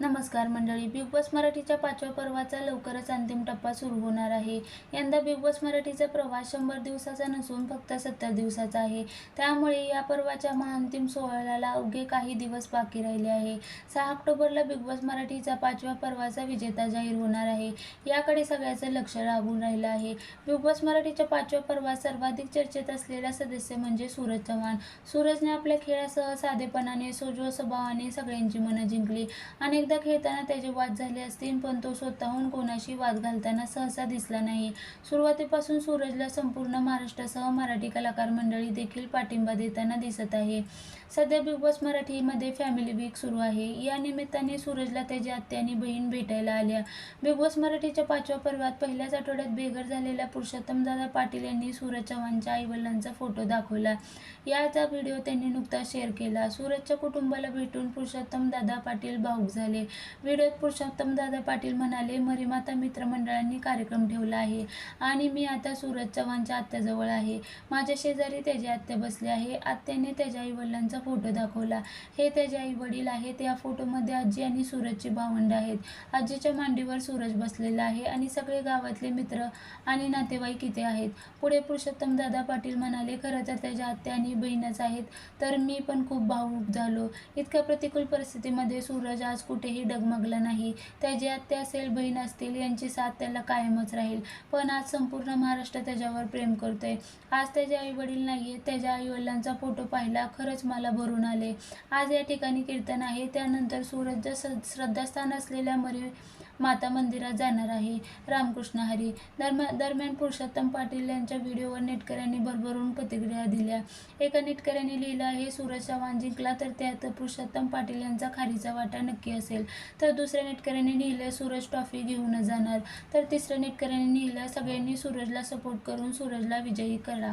नमस्कार मंडळी big boss मराठीच्या पाचव्या पर्वाचा लवकरच अंतिम टप्पा सुरू होणार आहे. यंदा बिग बॉस मराठीचा प्रवास शंभर दिवसाचा नसून फक्त सत्तर दिवसाचा आहे. त्यामुळे या पर्वाच्या महाअंतिम सोहळ्याला अवघे काही दिवस बाकी राहिले आहे. सहा ऑक्टोबरला बिग बॉस मराठीचा पाचव्या पर्वाचा विजेता जाहीर होणार आहे. याकडे सगळ्याचं लक्ष लागून राहिलं आहे. बिग बॉस मराठीच्या पाचव्या पर्वात सर्वाधिक चर्चेत असलेला सदस्य म्हणजे सूरज चव्हाण. सूरजने आपल्या खेळासह साधेपणाने सोजो स्वभावाने सगळ्यांची मनं जिंकली. अनेकदा खेळताना त्याचे वाद झाले असतील पण तो स्वतःहून कोणाशी वाद घालताना सहसा दिसला नाही. सुरुवातीपासून सूरजला संपूर्ण महाराष्ट्रासह मराठी कलाकार मंडळी देखील पाठिंबा देताना दिसत आहे. सध्या बिग बॉस मराठीमध्ये फॅमिली वीक सुरू आहे. या निमित्ताने सूरजला त्याची आत्या आणि बहीण भेटायला आल्या. बिग बॉस मराठीच्या पाचव्या पर्वात पहिल्याच आठवड्यात बेघर झालेल्या पुरुषोत्तमदादा पाटील यांनी सूरज चव्हाणच्या आईवडिलांचा फोटो दाखवला. याचा व्हिडिओ त्यांनी नुकताच शेअर केला. सूरजच्या कुटुंबाला भेटून पुरुषोत्तम दादा पाटील भाऊक झाले. व्हिडिओत पुरुषोत्तम दादा पाटील म्हणाले मरीमाता मित्रमंडळांनी कार्यक्रम ठेवला आहे आणि मी आता सूरज चव्हाणच्या आत्याजवळ आहे. माझ्या शेजारी त्याची आत्या बसली आहे. आत्याने त्याच्या आईवडिलांचा फोटो दाखवला. हे त्याचे आई वडील आहेत. या फोटोमध्ये आजी आणि सूरजची भावंड आहेत. आजीच्या मांडीवर सूरज बसलेला आहे आणि सगळे गावातले मित्र आणि नातेवाईक इथे आहेत. पुढे पुरुषोत्तम दादा पाटील म्हणाले खरं तर त्याच्या आत्या आणि बहीणच आहेत. तर मी पण खूप भावूक झालो. इतक्या प्रतिकूल परिस्थितीमध्ये सूरज आज कुठे कुठेही डगमगला नाही. त्याची आत्या असेल बहीण असतील यांची साथ त्याला कायमच राहील. पण आज संपूर्ण महाराष्ट्र त्याच्यावर प्रेम करतोय. आज त्याचे आई वडील नाहीये. त्याच्या आई वडिलांचा फोटो पाहिला खरंच मला भरून आले. आज या ठिकाणी कीर्तन आहे. त्यानंतर सूरजच्या श्रद्धास्थान असलेल्या मरी माता मंदिरात जाणार आहे. रामकृष्ण हरी. दरम्या दरम्यान पुरुषोत्तम पाटील यांच्या व्हिडिओवर नेटकऱ्यांनी भरभरून प्रतिक्रिया दिल्या. एका नेटकऱ्याने लिहिलं आहे सूरज चव्हाण जिंकला तर त्यात पुरुषोत्तम पाटील यांचा खारीचा वाटा नक्की असेल. तर दुसऱ्या नेटकऱ्याने लिहिलं सूरज ट्रॉफी घेऊन जाणार. तर तिसऱ्या नेटकऱ्याने लिहिलं सगळ्यांनी सूरजला सपोर्ट करून सूरजला विजयी करा.